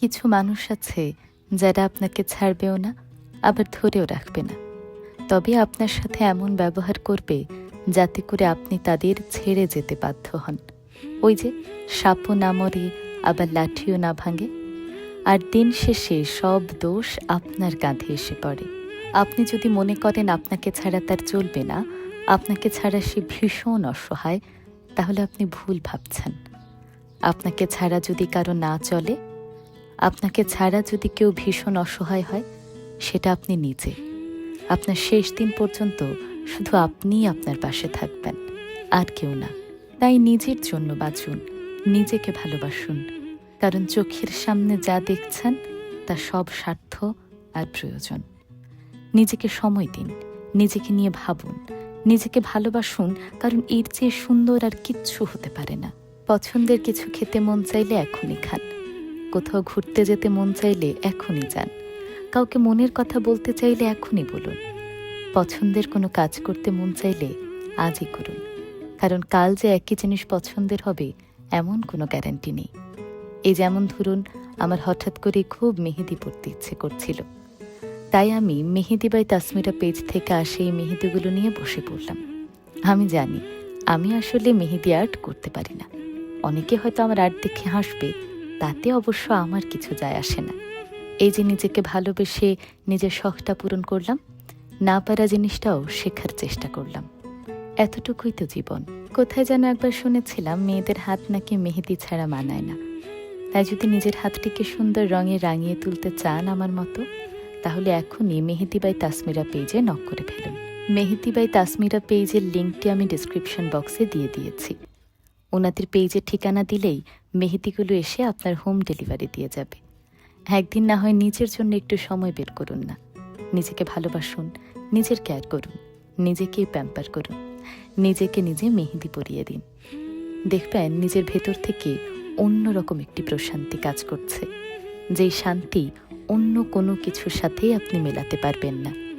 কিছু মানুষ আছে যারা আপনাকে ছাড়বেও না, আবার ধরেও রাখবে না। তবে আপনার সাথে এমন ব্যবহার করবে যাতে করে আপনি তাদের ছেড়ে যেতে বাধ্য হন। ওই যে সাপও না মরে, আবার লাঠিও না ভাঙে। আর দিন শেষে সব দোষ আপনার কাঁধে এসে পড়ে। আপনি যদি মনে করেন আপনাকে ছাড়া তার চলবে না, আপনাকে ছাড়া সে ভীষণ অসহায়, তাহলে আপনি ভুল ভাবছেন। আপনাকে ছাড়া যদি কারও না চলে আপনাকে ছাড়া যদি কেউ ভীষণ অসহায় হয়, সেটা আপনি নিজে। আপনার শেষ দিন পর্যন্ত শুধু আপনিই আপনার পাশে থাকবেন, আর কেউ না। তাই নিজের জন্য বাঁচুন, নিজেকে ভালোবাসুন, কারণ চোখের সামনে যা দেখছেন, তা সব স্বার্থ আর প্রয়োজন। নিজেকে সময় দিন, নিজেকে নিয়ে ভাবুন, নিজেকে ভালোবাসুন, কারণ এর চেয়ে সুন্দর আর কিচ্ছু হতে পারে না। পছন্দের কিছু খেতে মন চাইলে এখনই খান। কোথাও ঘুরতে যেতে মন চাইলে এখনই যান। কাউকে মনের কথা বলতে চাইলে এখনই বলুন। পছন্দের কোনো কাজ করতে মন চাইলে আজই করুন। কারণ কাল যে একই জিনিস পছন্দের হবে, এমন কোনো গ্যারান্টি নেই। এই যেমন ধরুন, আমার হঠাৎ করে খুব মেহেদি পড়তে ইচ্ছে করছিল। তাই আমি মেহেদি বাই তাসমিরা পেজ থেকে আসে এই মেহেদিগুলো নিয়ে বসে পড়লাম। আমি জানি, আমি আসলে মেহেদি আর্ট করতে পারি না। অনেকে হয়তো আমার আর্ট দেখে হাসবে তাতে অবশ্য আমার কিছু যায় আসে না। এই যে নিজেকে ভালোবেসে নিজের শখটা পূরণ করলাম, না পারা জিনিসটাও শেখার চেষ্টা করলাম। এতটুকুই তো জীবন। কোথায় যেন একবার শুনেছিলাম, মেয়েদের হাত নাকি মেহেদি ছাড়া মানায় না। তাই যদি নিজের হাতটিকে সুন্দর রঙে রাঙিয়ে তুলতে চান আমার মতো, তাহলে এখনই মেহেদি বাই তাসমিরা পেজে নক করে ফেলুন। মেহেদি বাই তাসমিরা পেজের লিঙ্কটি আমি ডিসক্রিপশন বক্সে দিয়ে দিয়েছি। ওনাদের পেজের ঠিকানা দিলেই মেহেদিগুলো এসে আপনার হোম ডেলিভারি দিয়ে যাবে। একদিন না হয় নিজের জন্য একটু সময় বের করুন না। নিজেকে ভালোবাসুন, নিজের কেয়ার করুন নিজেকে প্যাম্পার করুন, নিজেকে নিজে মেহেদি পরিয়ে দিন। দেখবেন নিজের ভেতর থেকে অন্যরকম একটি প্রশান্তি কাজ করছে। যেই শান্তি অন্য কোনো কিছুর সাথেই আপনি মেলাতে পারবেন না।